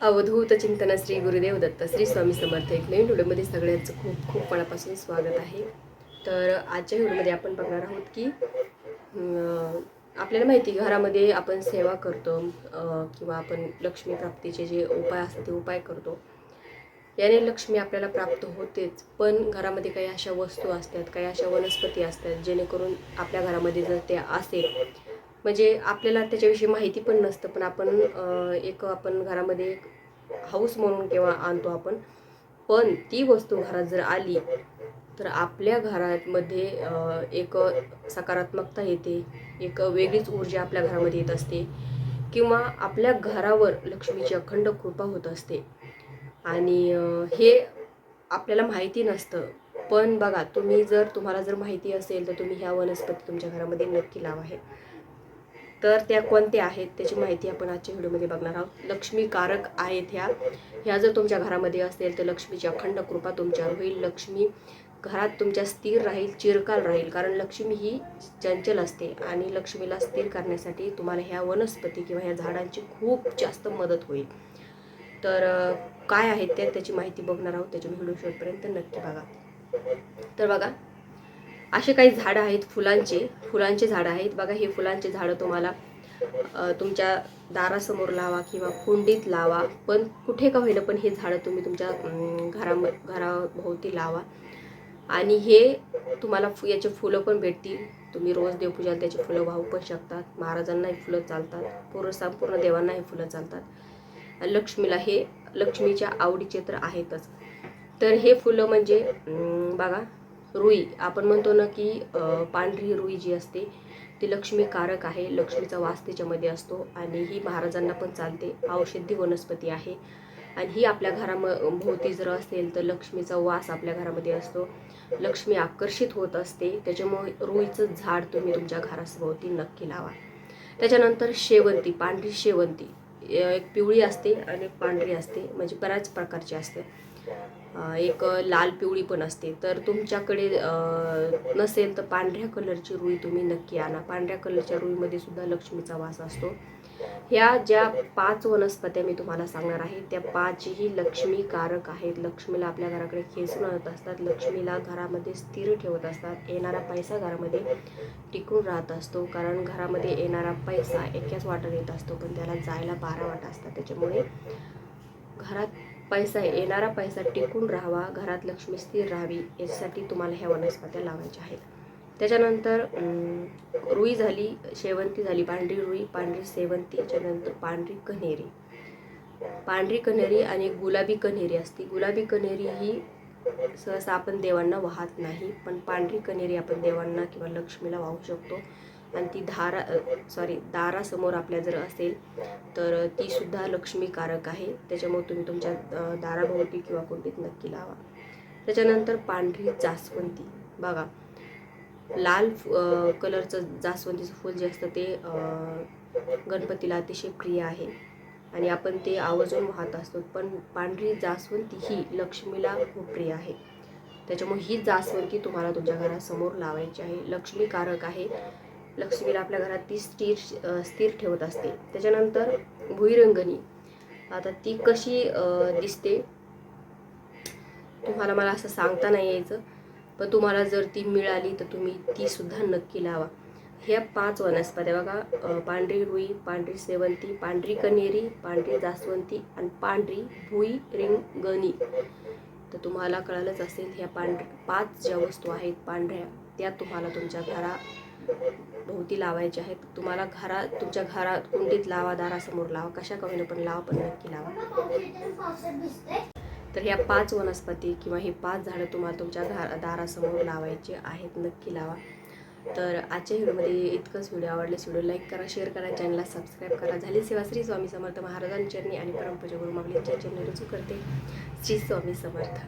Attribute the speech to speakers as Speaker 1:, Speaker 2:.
Speaker 1: अवधूत चिंतन श्री गुरुदेव दत्त श्री स्वामी समर्थ एक नवीन व्हिडिओमध्ये सगळ्यांचं खूप खूप मनापासून स्वागत आहे. तर आजच्या व्हिडिओमध्ये आपण बघणार आहोत की आपल्याला माहिती घरामध्ये आपण सेवा करतो किंवा आपण लक्ष्मी प्राप्तीचे जे उपाय असतात ते उपाय करतो. याने लक्ष्मी आपल्याला प्राप्त होतेच पण घरामध्ये काही अशा वस्तू असतात काही अशा वनस्पती असतात जेणेकरून आपल्या घरामध्ये जर ते असेल म्हणजे आपल्याला त्याच्याविषयी माहिती पण नसतं पण आपण एक आपण घरामध्ये एक हाऊस म्हणून किंवा आणतो आपण पण ती वस्तू घरात जर आली तर आपल्या घरामध्ये एक सकारात्मकता येते एक वेगळीच ऊर्जा आपल्या घरामध्ये येत असते किंवा आपल्या घरावर लक्ष्मीची अखंड कृपा होत असते. आणि हे आपल्याला माहिती नसतं पण बघा तुम्ही जर तुम्हाला जर माहिती असेल तर तुम्ही ह्या वनस्पती तुमच्या घरामध्ये नक्की लावा आहे तर त्या कोणत्या आहेत त्याची माहिती आपण आजच्या व्हिडिओमध्ये बघणार आहोत. लक्ष्मीकारक आहेत ह्या. ह्या जर तुमच्या घरामध्ये असेल तर लक्ष्मीची अखंड कृपा तुमच्यावर होईल. लक्ष्मी घरात तुमच्या स्थिर राहील चिरकाल राहील. कारण लक्ष्मी ही चंचल असते आणि लक्ष्मीला स्थिर करण्यासाठी तुम्हाला ह्या वनस्पती किंवा ह्या झाडांची खूप जास्त मदत होईल. तर काय आहेत त्या त्याची माहिती बघणार आहोत त्याच्या व्हिडिओ शेवटपर्यंत नक्की बघा. तर बघा असे काही झाडं आहेत फुलांचे फुलांचे झाडं आहेत. बघा हे फुलांचे झाडं तुम्हाला तुमच्या दारासमोर लावा किंवा कुंडीत लावा. पण कुठे का होईना पण हे झाडं तुम्ही तुमच्या अं, घराम घराभोवती लावा. आणि हे तुम्हाला फु याचे फुलं पण भेटतील. तुम्ही रोज देवपूजाला त्याची फुलं वाहू पण शकतात. महाराजांनाही फुलं चालतात. पूर्ण संपूर्ण देवांनाही फुलं चालतात. लक्ष्मीला हे लक्ष्मीच्या आवडीचे तर आहेतच. तर हे फुलं म्हणजे बघा रुई आपण म्हणतो ना की पांढरी रुई जी असते ती लक्ष्मीकारक आहे लक्ष्मीचा वास त्याच्यामध्ये असतो आणि ही महाराजांना पण चालते औषधी वनस्पती आहे. आणि ही आपल्या घराम भोवती जर असेल तर लक्ष्मीचा वास आपल्या घरामध्ये असतो. लक्ष्मी आकर्षित होत असते त्याच्यामुळे रुईचं झाड तुम्ही तुमच्या घरासभोवती नक्की लावा. त्याच्यानंतर शेवंती पांढरी शेवंती. एक पिवळी असते आणि एक पांढरी असते म्हणजे बऱ्याच प्रकारची असते. एक लाल पिवळी पण असते. तर तुमच्याकडे नसेल तर पांढऱ्या कलरची रुई तुम्ही नक्की आणा. पांढऱ्या कलरच्या रुईमध्ये सुद्धा लक्ष्मीचा वास असतो. ह्या ज्या पाच वनस्पत्या मी तुम्हाला सांगणार आहे त्या पाचही लक्ष्मीकारक आहेत. लक्ष्मीला आपल्या घराकडे खेचून आणत असतात. लक्ष्मीला घरामध्ये स्थिर ठेवत असतात. येणारा पैसा घरामध्ये टिकून राहत असतो. कारण घरामध्ये येणारा पैसा एकाच वाटात येत असतो. पण त्याला जायला बारा वाटा असतात. त्याच्यामुळे घरात पैसा येणारा पैसा टिकून राहावा घरात लक्ष्मी स्थिर राहावी याच्यासाठी तुम्हाला ह्या वनस्पत्या लावायच्या आहेत. त्याच्यानंतर रुई झाली शेवंती झाली पांढरी रुई पांढरी शेवंती त्याच्यानंतर पांढरी कन्हेरी पांढरी कन्हेरी आणि गुलाबी कन्हेरी असते. गुलाबी कन्हेरी ही सहसा आपण देवांना वाहत नाही पण पांढरी कन्हेरी आपण देवांना किंवा लक्ष्मीला वाहू शकतो. आणि ती धारा सॉरी दारासमोर आपल्या जर असेल तर ती सुद्धा लक्ष्मीकारक आहे. त्याच्यामुळे तुम्ही तुमच्या दाराभोवती किंवा कुंडीत नक्की लावा. त्याच्यानंतर पांढरी जास्वंती बघा लाल कलरचं जास्वंदीचं फूल जे असतं ते गणपतीला अतिशय प्रिय आहे. आणि आपण ते आवर्जून वाहत असतो पण पांढरी जास्वंती ही लक्ष्मीला खूप प्रिय आहे. त्याच्यामुळे ही जास्वंती तुम्हाला तुमच्या घरासमोर लावायची आहे. लक्ष्मीकारक आहे. लक्ष्मीला आपल्या घरात ती स्थिर स्थिर ठेवत असते. त्याच्यानंतर भुईरंगणी. आता ती कशी दिसते? तुम्हाला मला असं सांगता नाही यायचं पण तुम्हाला जर ती मिळाली तर तुम्ही ती सुद्धा नक्की लावा. ह्या पाच वनस्पत्या बघा पांढरी रुई पांढरी सेवंती पांढरी कनेरी पांढरी जास्वंती आणि पांढरी भुई रिंगणी तर तुम्हाला कळालंच असेल ह्या पांढ पाच ज्या वस्तू आहेत पांढऱ्या त्या तुम्हाला तुमच्या घरा भोवती लावायचे आहेत. तुम्हाला घरा तुमच्या घरात कुंडीत लावा दारासमोर लावा. कशा कमी पण लावा पण नक्की लावा. तर ह्या पाच वनस्पती किंवा हे पाच झाडं तुम्हाला तुमच्या घरा दारासमोर लावायचे आहेत. नक्की लावा. तर आजच्या व्हिडिओमध्ये इतकंच व्हिडिओ आवडल्यास व्हिडिओ लाईक करा शेअर करा चॅनलला सबस्क्राईब करा. झाली सेवा श्री स्वामी समर्थ महाराजांचरणी आणि परमपूजा गुरु मागलींच्या चरणी रुजू करते. श्री स्वामी समर्थ.